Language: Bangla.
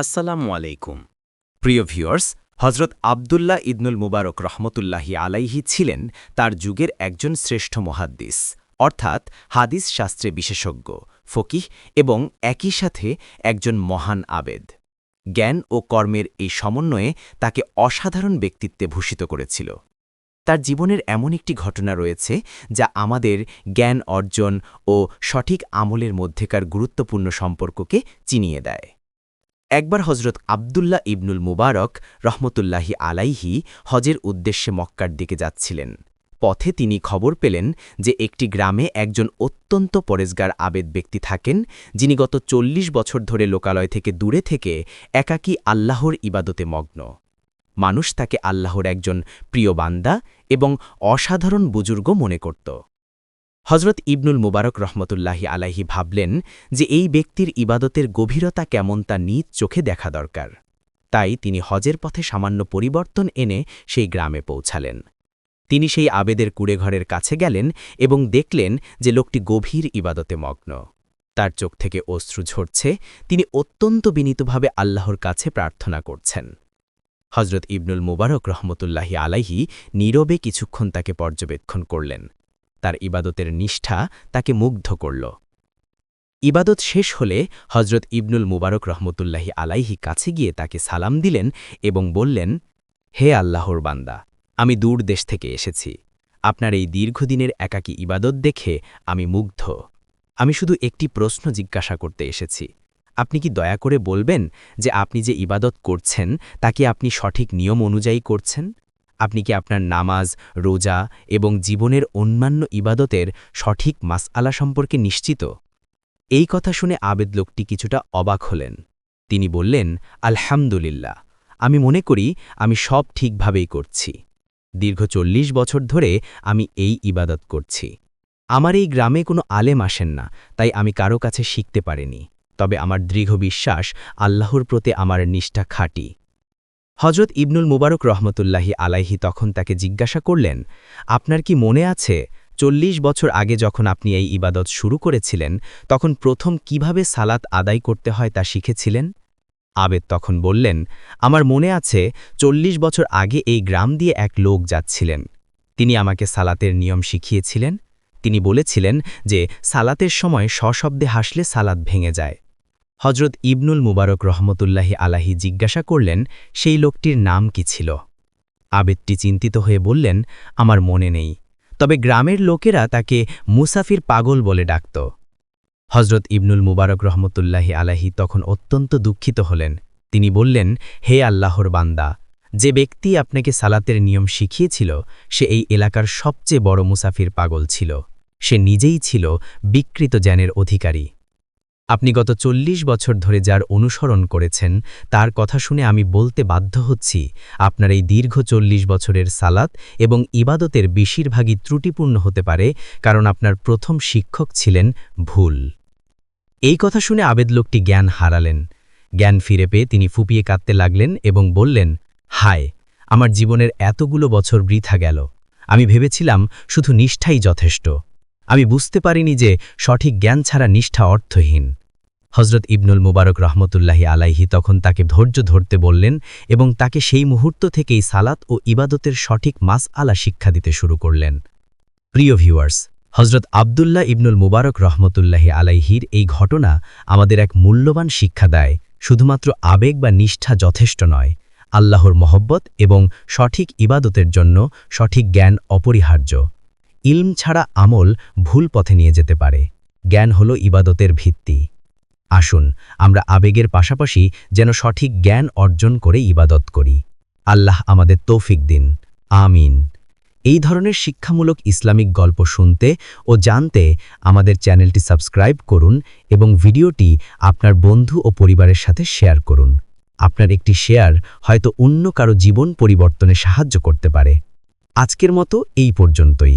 আসসালামু আলাইকুম। প্রিয় ভিউয়ার্স হজরত আবদুল্লাহ ইদনুল মুবারক রহমতুল্লাহি আলাইহি ছিলেন তার যুগের একজন শ্রেষ্ঠ মহাদ্দিস। অর্থাৎ হাদিস শাস্ত্রে বিশেষজ্ঞ, ফকিহ এবং একই সাথে একজন মহান আবেদ। জ্ঞান ও কর্মের এই সমন্বয়ে তাকে অসাধারণ ব্যক্তিত্বে ভূষিত করেছিল। তার জীবনের এমন একটি ঘটনা রয়েছে যা আমাদের জ্ঞান অর্জন ও সঠিক আমলের মধ্যেকার গুরুত্বপূর্ণ সম্পর্ককে চিনিয়ে দেয়। একবার হজরত আবদুল্লাহ ইবনুল মুবারক রহমতুল্লাহি আলাইহি হজের উদ্দেশ্যে মক্কার দিকে যাচ্ছিলেন। পথে তিনি খবর পেলেন যে একটি গ্রামে একজন অত্যন্ত পরেজগার আবেদ ব্যক্তি থাকেন, যিনি গত চল্লিশ বছর ধরে লোকালয় থেকে দূরে থেকে একাকী আল্লাহর ইবাদতে মগ্ন। মানুষ তাকে আল্লাহর একজন প্রিয় বান্দা এবং অসাধারণ বুজুর্গ মনে করত। হজরত ইবনুল মুবারক রহমতুল্লাহি আলাহি ভাবলেন যে এই ব্যক্তির ইবাদতের গভীরতা কেমন তা নিজ চোখে দেখা দরকার। তাই তিনি হজের পথে সামান্য পরিবর্তন এনে সেই গ্রামে পৌঁছালেন। তিনি সেই আবেদের কুড়েঘরের কাছে গেলেন এবং দেখলেন যে লোকটি গভীর ইবাদতে মগ্ন। তার চোখ থেকে অশ্রু ঝরছে, তিনি অত্যন্ত বিনীতভাবে আল্লাহর কাছে প্রার্থনা করছেন। হজরত ইবনুল মুবারক রহমতুল্লাহি আলাইহি নীরবে কিছুক্ষণ তাকে পর্যবেক্ষণ করলেন। তার ইবাদতের নিষ্ঠা তাকে মুগ্ধ করল। ইবাদত শেষ হলে হজরত ইবনুল মুবারক রহমতুল্লাহি আলাইহি কাছে গিয়ে তাকে সালাম দিলেন এবং বললেন, হে আল্লাহর বান্দা, আমি দূর দেশ থেকে এসেছি। আপনার এই দীর্ঘদিনের একাকী ইবাদত দেখে আমি মুগ্ধ। আমি শুধু একটি প্রশ্ন জিজ্ঞাসা করতে এসেছি। আপনি কি দয়া করে বলবেন যে আপনি যে ইবাদত করছেন, তা কি আপনি সঠিক নিয়ম অনুযায়ী করছেন? আপনি কি আপনার নামাজ, রোজা এবং জীবনের অন্যান্য ইবাদতের সঠিক মাসআলা সম্পর্কে নিশ্চিত? এই কথা শুনে আবেদ লোকটি কিছুটা অবাক হলেন। তিনি বললেন, আলহামদুলিল্লাহ, আমি মনে করি আমি সব ঠিকভাবেই করছি। দীর্ঘ চল্লিশ বছর ধরে আমি এই ইবাদত করছি। আমার এই গ্রামে কোনো আলেম আসেন না, তাই আমি কারও কাছে শিখতে পারিনি। তবে আমার দৃঢ় বিশ্বাস আল্লাহর প্রতি আমার নিষ্ঠা খাঁটি। হজরত ইবনুল মুবারক রহমতুল্লাহি আলাইহি তখন তাকে জিজ্ঞাসা করলেন, আপনার কি মনে আছে চল্লিশ বছর আগে যখন আপনি এই ইবাদত শুরু করেছিলেন, তখন প্রথম কীভাবে সালাত আদায় করতে হয় তা শিখেছিলেন? আবেদ তখন বললেন, আমার মনে আছে চল্লিশ বছর আগে এই গ্রাম দিয়ে এক লোক যাচ্ছিলেন। তিনি আমাকে সালাতের নিয়ম শিখিয়েছিলেন। তিনি বলেছিলেন যে সালাতের সময় সশব্দে হাসলে সালাত ভেঙে যায়। হজরত ইবনুল মুবারক রহমতুল্লাহি আলাহি জিজ্ঞাসা করলেন, সেই লোকটির নাম কি ছিল? আবেদটি চিন্তিত হয়ে বললেন, আমার মনে নেই। তবে গ্রামের লোকেরা তাকে মুসাফির পাগল বলে ডাকত। হজরত ইবনুল মুবারক রহমতুল্লাহি আলাহি তখন অত্যন্ত দুঃখিত হলেন। তিনি বললেন, হে আল্লাহর বান্দা, যে ব্যক্তি আপনাকে সালাতের নিয়ম শিখিয়েছিল, সে এই এলাকার সবচেয়ে বড় মুসাফির পাগল ছিল। সে নিজেই ছিল বিকৃত জ্ঞানের অধিকারী। আপনি গত চল্লিশ বছর ধরে যার অনুসরণ করেছেন, তার কথা শুনে আমি বলতে বাধ্য হচ্ছি, আপনার এই দীর্ঘ চল্লিশ বছরের সালাত এবং ইবাদতের বেশিরভাগই ত্রুটিপূর্ণ হতে পারে, কারণ আপনার প্রথম শিক্ষক ছিলেন ভুল। এই কথা শুনে আবেদ লোকটি জ্ঞান হারালেন। জ্ঞান ফিরে পেয়ে তিনি ফুপিয়ে কাঁদতে লাগলেন এবং বললেন, হায়, আমার জীবনের এতগুলো বছর বৃথা গেল। আমি ভেবেছিলাম শুধু নিষ্ঠাই যথেষ্ট। আমি বুঝতে পারিনি যে সঠিক জ্ঞান ছাড়া নিষ্ঠা অর্থহীন। হজরত ইবনুল মুবারক রহমতুল্লাহি আলাইহি তখন তাকে ধৈর্য ধরতে বললেন এবং তাকে সেই মুহূর্ত থেকেই সালাত ও ইবাদতের সঠিক মাস আলা শিক্ষা দিতে শুরু করলেন। প্রিয় ভিউয়ার্স হজরত আবদুল্লাহ ইবনুল মুবারক রহমতুল্লাহি আলাইহির এই ঘটনা আমাদের এক মূল্যবান শিক্ষা দেয়। শুধুমাত্র আবেগ বা নিষ্ঠা যথেষ্ট নয়, আল্লাহর মহব্বত এবং সঠিক ইবাদতের জন্য সঠিক জ্ঞান অপরিহার্য। ইলম ছাড়া আমল ভুল পথে নিয়ে যেতে পারে। জ্ঞান হল ইবাদতের ভিত্তি। আসুন, আমরা আবেগের পাশাপাশি যেন সঠিক জ্ঞান অর্জন করে ইবাদত করি। আল্লাহ আমাদের তৌফিক দিন। আমিন। এই ধরনের শিক্ষামূলক ইসলামিক গল্প শুনতে ও জানতে আমাদের চ্যানেলটি সাবস্ক্রাইব করুন এবং ভিডিওটি আপনার বন্ধু ও পরিবারের সাথে শেয়ার করুন। আপনার একটি শেয়ার হয়তো অন্য কারও জীবন পরিবর্তনে সাহায্য করতে পারে। আজকের মতো এই পর্যন্তই।